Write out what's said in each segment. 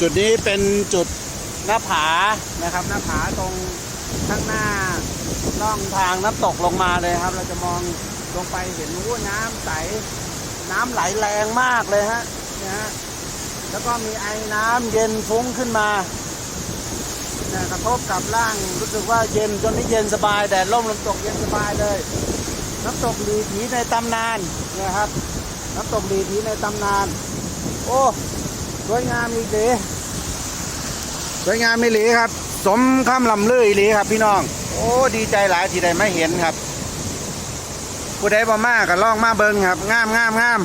จุดนี้เป็นจุดหน้าผานะครับ หน้าผาตรงข้างหน้าล่องทางน้ำตกลงมาเลยครับ เราจะมองลงไปเห็นว่าน้ำใส น้ำไหลแรงมากเลยฮะนี่ฮะแล้วก็มีไอ้น้ำเย็นฟุ้งขึ้นมานี่ยกระทบกับร่างรู้สึกว่าเย็นจนนี้เย็นสบายแดดร่มลมตกเย็นสบายเลย น้ำตกลีผีในตำนานนี่ยครับ น้ำตกลีผีในตำนาน โอ้ สวยงามอีหลีสวยงามอีหลีครับ สมคำลำเลืออีหลีครับ พี่น้อง โอ้ดีใจหลายที่ได้ไม่เห็นครับ ผู้ใดบ่มากก็ล่องมาเบิงครับงามงามงาม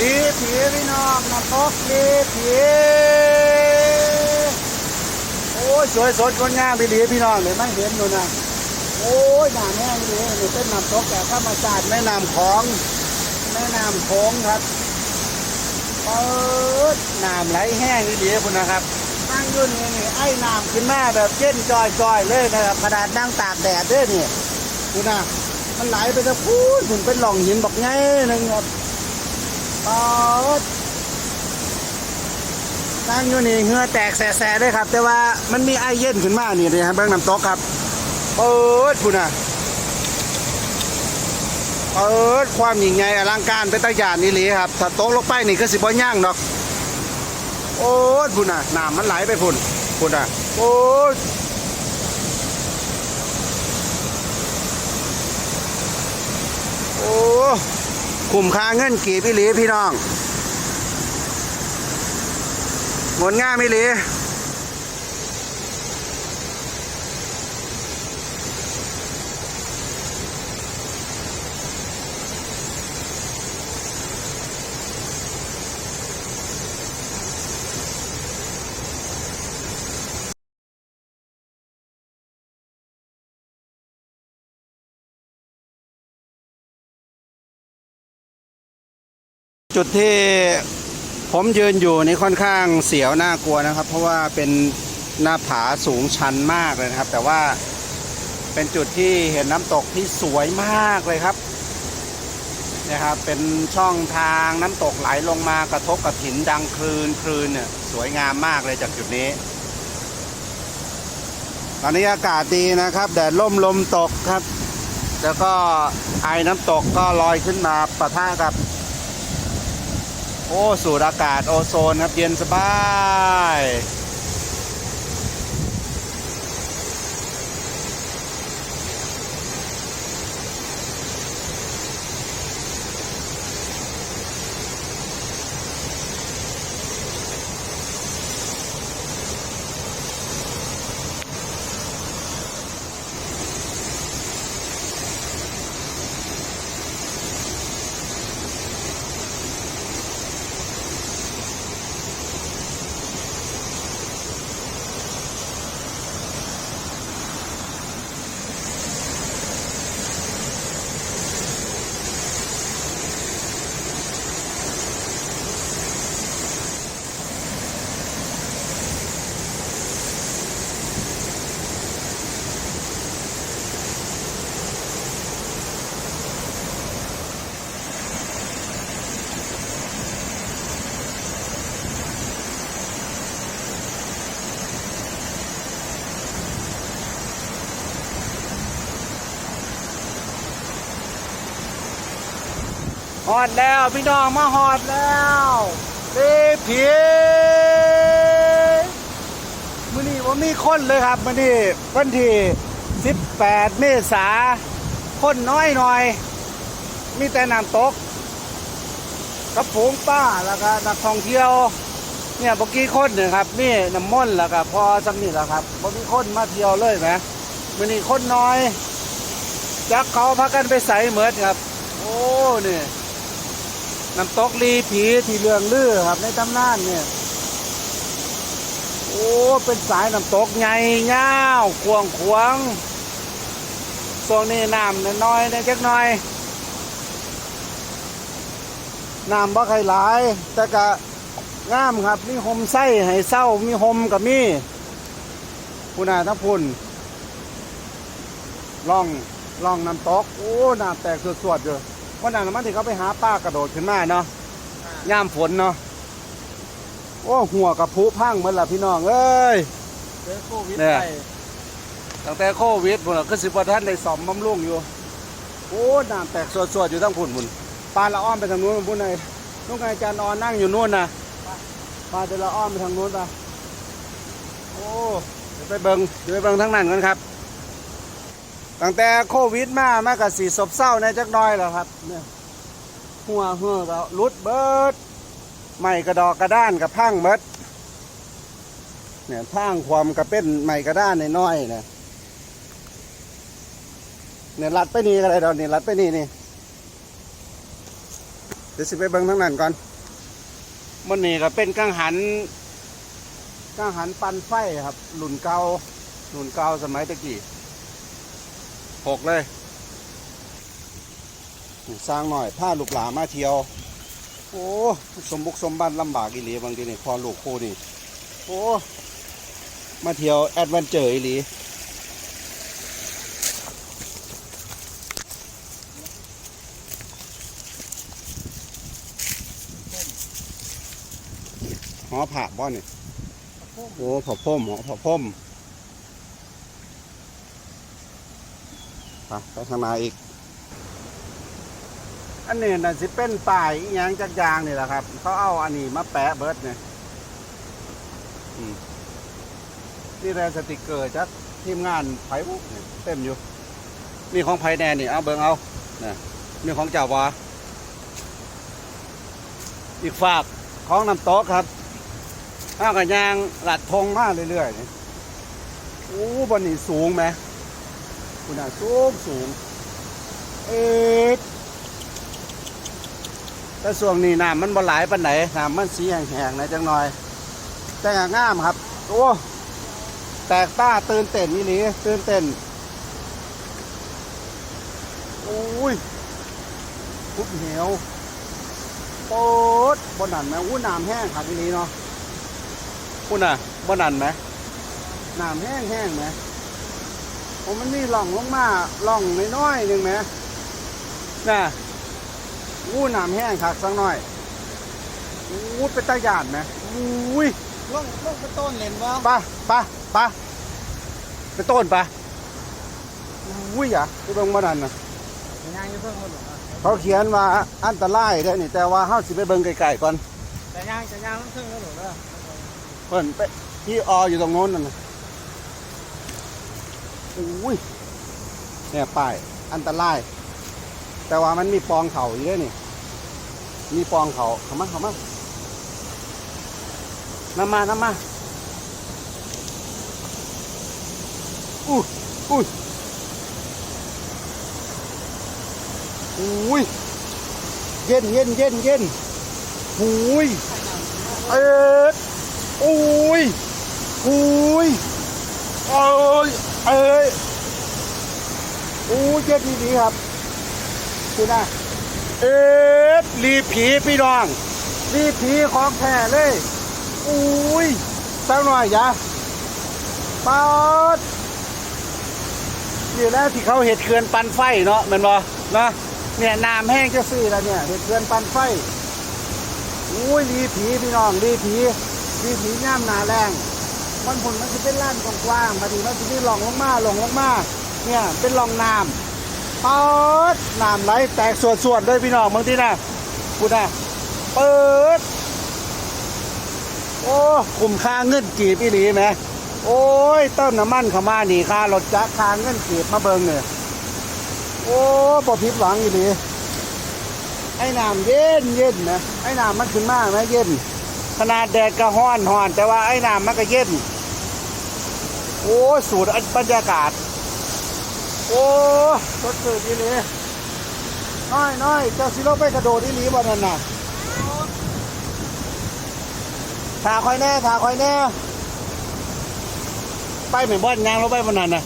ดีผีพี่น้องน้ำตกดีผีโอ้ยสวยสดงดงามอีหลีพี่น้องเดี๋ยวไม่เห็นดูนะโอ้ยน้ำแห้งเลยนี่เป็นน้ำตกแต่ธรรมชาติแม่น้ำของแม่น้ำโขงครับเปิดน้ำไหลแห้งดีๆคุณนะครับนั่งอยู่นี่นี่ไอ้น้ำขึ้นมาแบบเย็นจอยๆเลยนะครับขนาดนั่งตากแดดด้วยนี่คุณนะมันไหลไปจะพูดถึงเป็นหล่องหินบอกไงนึงครับ ปิดนั่งอยู่นี่เหงื่อแตกแสะๆด้วยครับ แต่ว่ามันมีไอเย็นขึ้นมานี่เลยครับเบื้องน้ำตกครับเปิดคุณน่ะเปิดความยิ่งใหญ่อลังการเป็นตะยานนี่หลีครับถ้าตกลงไปนี่ก็สิบ่ย่างดอก โอ้ยพุ่นน่ะน้ำมันไหลไปพุ่นพุ่นน่ะ โอ้ยโอ้ คุ้มค่าเงินกี่พี่หลีพี่น้องงดง่ามอีหลี จุดที่ผมยืนอยู่นี่ค่อนข้างเสียวน่ากลัวนะครับ เพราะว่าเป็นหน้าผาสูงชันมากเลยนะครับ แต่ว่าเป็นจุดที่เห็นน้ำตกที่สวยมากเลยครับนะครับเป็นช่องทางน้ำตกไหลลงมากระทบกับหินดังคลืนคลืนเนี่ยสวยงามมากเลยจากจุดนี้ ตอนนี้อากาศดีนะครับแดดร่มลมตกครับ แล้วก็ไอ้น้ำตกก็ลอยขึ้นมาปะทะกับ โอ้ สูดอากาศโอโซนครับ เย็นสบาย หอดแล้วพี่น้องมาหอดแล้วเีผีมื่อนี้ว่ามีคนเลยครับมื่อนี้วันที่18 เมษาคนน้อยหน่อย มีแต่น้ำตกกระฝูงป้าแล้วก็นักท่องเที่ยว เนี่ยเมื่อกี้คนเนี่ยครับนี่น้ำมนต์แล้วก็พอสำนี่แล้วครับบ่มีคนมาเที่ยวเลยไหมมื่อนี้คนน้อยจักเขาพากันไปใส่เหมือนครับ โอ้เนี่ย น้ำตกลีผีที่เรืองลือครับในตำนานเนี่ยโอ้ เป็นสายน้ำตกใหญ่ยาวขวงขวงช่วงนี้น้ำน้อยๆนะจักน่อยน้ำบ่ใครหลาย แต่ก็งามครับ มีโฮมไส้ให้เศร้ามีโฮมกับมีพุนาทั้งพุนล่องล่องน้ำตก โอ้ น้ำแตกสวดๆอยู่ วันนั้นมันที่เขาไปหาป้ากระโดดขึ้นมาเนาะย่ามฝนเนาะโอ้หัวกับพุพังเหมือนล่ะพี่น้องเอ้ยเจอโควิดเนี่ยไปตั้งแต่โควิดพุ่นน่ะคือสิบวันท่านได้สอมบำรุงอยู่ โอ้น้ำแตกสวดๆอยู่ทั้งพุ่นพุ่นปลาละอ้อมไปทางนู้นพุ่นไงนุ่งไงอาจารย์นอนนั่งอยู่นู่นนะปลาเดี๋ยวละอ้อมไปทางนู้นปะโอ้เดี๋ยวไปเบิงเดี๋ยวไปเบิงทั้งนั้นกันครับ ตั้งแต่โควิดมามากับสีศพเศร้าในจักหน้อยแล้วครับเนี่ยหัวเหือก็รุดเบิดใหม่กระดอกกระด้านกับพังเบิดเนี่ยทางความกระเป็นใหม่กระด้านน้อยๆเนี่ยเนี่ยรัดไปนี่ก็ได้ดอกนี่รัดไปนี่นี่เดี๋ยวสิไปเบิ่งทั้งนั้นก่อนมันนี่ก็เป็นกังหันกังหันปันไฟครับหลุนเก่าหลุนเก่าสมัยตะกี้ หกเลยสร้างหน่อยผ้าลูกหลามาเที่ยว โอ้สมบุกสมบันลำบากอีหลีบางทีนี่พอลูกคู่นี่โอ้มาเที่ยวแอดเวนเจอร์อีหลีหอผ่าบ่อนี่โอ้ผอพ่มหอผอพ่ม ไปไปทางนาอีก อันนี้น่ะสิเป็นป้ายอหย่างจักอยางนี่แหละครับ เขาเอาอันนี้มาแปะเบิร์ดเนี่ยอืมนี่แรสติกเกอร์จากทีมงานไผ่บุกเนี่ยเต็มอยู่ มีของไผ่แน่นี่เอาเบิ่งเอานี่มีของเจ้าวะอีกฝากของน้ำโต๊ะครับข้ากับยางหลัดทงมากเรื่อยๆนี่โอ้บนนี่สูงไหม คุณอะสูงสูง เอ๊ะแต่ส่วงนี้น้ำมันบ่หลายปันไหนน้ำมันสีแห้งๆหนะจังหน่อย แต่งงามครับ โอ้แตกต้าตื่นเต้นนี่หลีตื่นเต้นโอ้ยพุบเหวโป๊ดบนนั่นไหมอู้น้ำแห้งครับนี้เนาะคุณอะบ่นันไหมน้ำแห้งแห้งไหม ผมมันมีหล่องลงมาหล่องน้อยๆหนึ่งไหมน่ะอู้น้ำแห้งคักสักหน่อยอู้เป็นตาหยาดไหมอุ้ยลงลงไปต้นเล่นบ่ปะปะปะไปต้นปะอุ้ยอะไปเบิ่งบ่นันนะย่างอยู่เพิ่งคนหรอเขาเขียนว่าอันตรายเด้อนี่ แต่ว่าเฮาสิไปเบิ่งไกลๆก่อนแต่ย่างจะย่างเพิ่งคนหรอเด้อเพิ่นไปที่ออยู่ตรงโน้นนั่นนะ อุ้ยเนี่ยป้ายอันตราย แต่ว่ามันมีปองเขาอยู่ด้วยนี่ มีปองเขาเข้ามาเข้ามาน้ำมาน้ำมาอู้อุ้ยอุ้ยเย็นเย็นเย็นเย็นอุ้ยเอ็ดอุ้ยอุ้ยเอ้ย เอ้ยอู้เจ็ดดีๆครับคุณนะเอ็ดรีผีพี่น้องรีผีของแท้เลยอุ้ยสักหน่อยจ้ะปาดนี่แหล้วที่เขาเห็ดเขื่อนปันไฟเนาะแมันบ่นะเนี่ยน้ำแห้งจะซื้อแล้วเนี่ยเห็ดเขื่อนปันไฟอุ้ยดีผีพี่น้องดีผีดีผีย่ามหนาแรง มันผลมันจะเป็นล้านกว้างๆมาดีมันจะมีหลองลงมาหลงลงมาเนี่ยเป็นหลองน้ำปิดน้ำไหลแตกส่วนๆด้วยพี่น้องบางทีนะพูดนะเปิดโอ้คุ้มค่าเงินกีบอีหลีไหมโอ้ยเติมน้ำมันเข้ามาหนีค่ารถจักรค่าเงินกีบมาเบิงเนี่ยโอ้บ่ผิดหวังอีหลีไอ้น้ำเย็นเย็นนะไอ้น้ำมันขึ้นมากนะเย็น ขนาดแดดก็ห้อนห้อน แต่ว่าไอ้น้ำมันก็เย็น โอ้สูดบรรยากาศ โอ้สดชื่นอีหลีน้อยน้อยเจ้าสิโลไปกระโดดอีหลีบ่นั่นน่ะถาคอยแน่ถาคอยแน่ ไปเหมือนบ้านยางเราไปบนนั้นน่ะ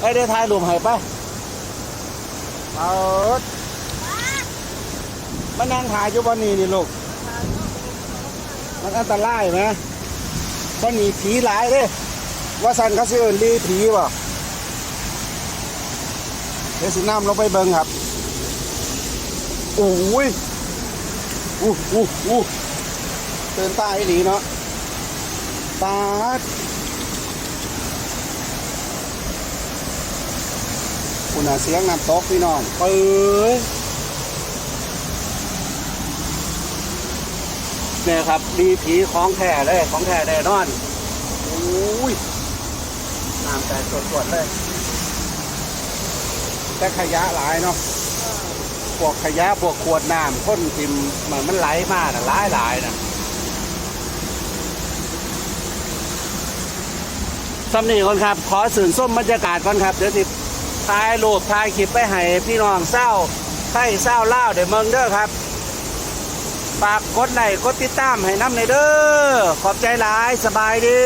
ไปเดี๋ยวถ่ายรูปให้ไปเอามานั่งถ่ายอยู่บนนี้นี่ลูก มันอันตรายไหมมันหนีผีหลายเด้ว่าสันเขาสิเอินลีผีบ่เดี๋ยวสิน้ำลงไปเบิงครับโอ้ยอู้อู้อู้เตือนตาไอ้หลีเนาะตาดคุณอาเสียงน้ำตกพี่น้องเอ้ย เนี่ยครับดีผีของแท้เลยของแท้แน่นอนโอ้ยน้ำแต่สดๆเลยแต่ขยะหลายเนาะพวกขยะพวกขวดน้ำพ่นทิมมันมันไหลมากนะหลายหลายนะสำนีก่อนครับ ขอสื่นส้มบรรยากาศก่อนครับ เดี๋ยวสิถ่ายรูปถ่ายคลิปไปให้พี่น้องเศร้าไข่เศร้าเล่าเดี๋ยวเมืองเด้อครับ ฝากกดไลค์กดติดตามให้น้ำในเด้อ ขอบใจหลายสบายดี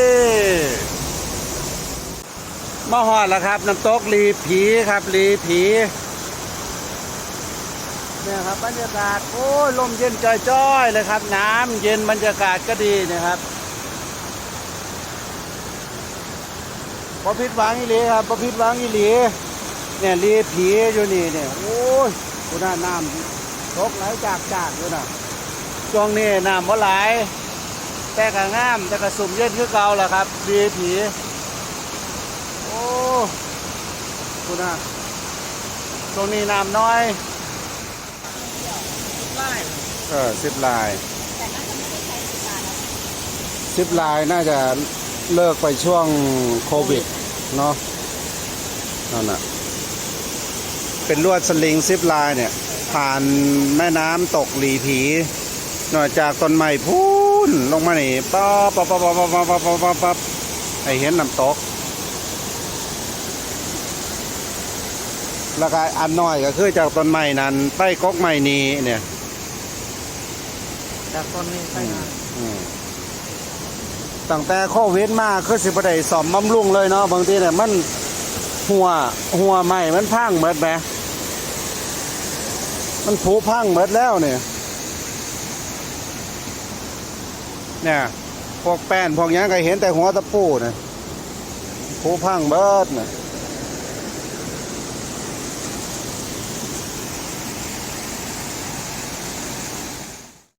มาหอดแล้วครับ น้ำตกลีผีครับลีผีเนี่ยครับบรรยากาศโอ้ลมเย็นจ้อยๆเลยครับ น้ำเย็นบรรยากาศก็ดีเนะครับพอพิษหวังอีหลีครับพอพิษหวังอีหลีเนี่ยรีผีอยู่นี่เนี่ยโอ้ยกูน่าน้ำตกไหลจากจากอยู่นะ ช่วงนี้น้ำว่าไหลาย แต่กระง่ามแต่กระสุ่มเย็นคือเก่าแหละครับรีผีโอ้กูน่าช่วงนี้น้ำน้อยเออสิบลายสิบลายน่าจะเลิกไปช่วงโควิดเนาะนั่นน่ะเป็นลวดสลิงซิปลายเนี่ย ผ่านแม่น้ำตกหลีผี นอกจากต้นไม้พูนลงมานี่ป๊บป๊บป๊บป๊บป๊บป๊บป๊บป๊บป๊บป๊บให้เห็นน้ำตก แล้วก็อันน้อยก็คือจากต้นไม้นั้นไปกกไม้นี้เนี่ย จากตอนนี้ไปงานอืมตั้งแต่โควิดมาคือสิบได้สอมบำรุงเลยเนาะบางทีเนี่ยมันหัวหัวใหม่มันพังหมดไหมมันผุพังหมดแล้วเนี่ย เนี่ย พวกแป้น พวกยังก็เห็นแต่หัวตะปูนะผู้พังเบิดนะ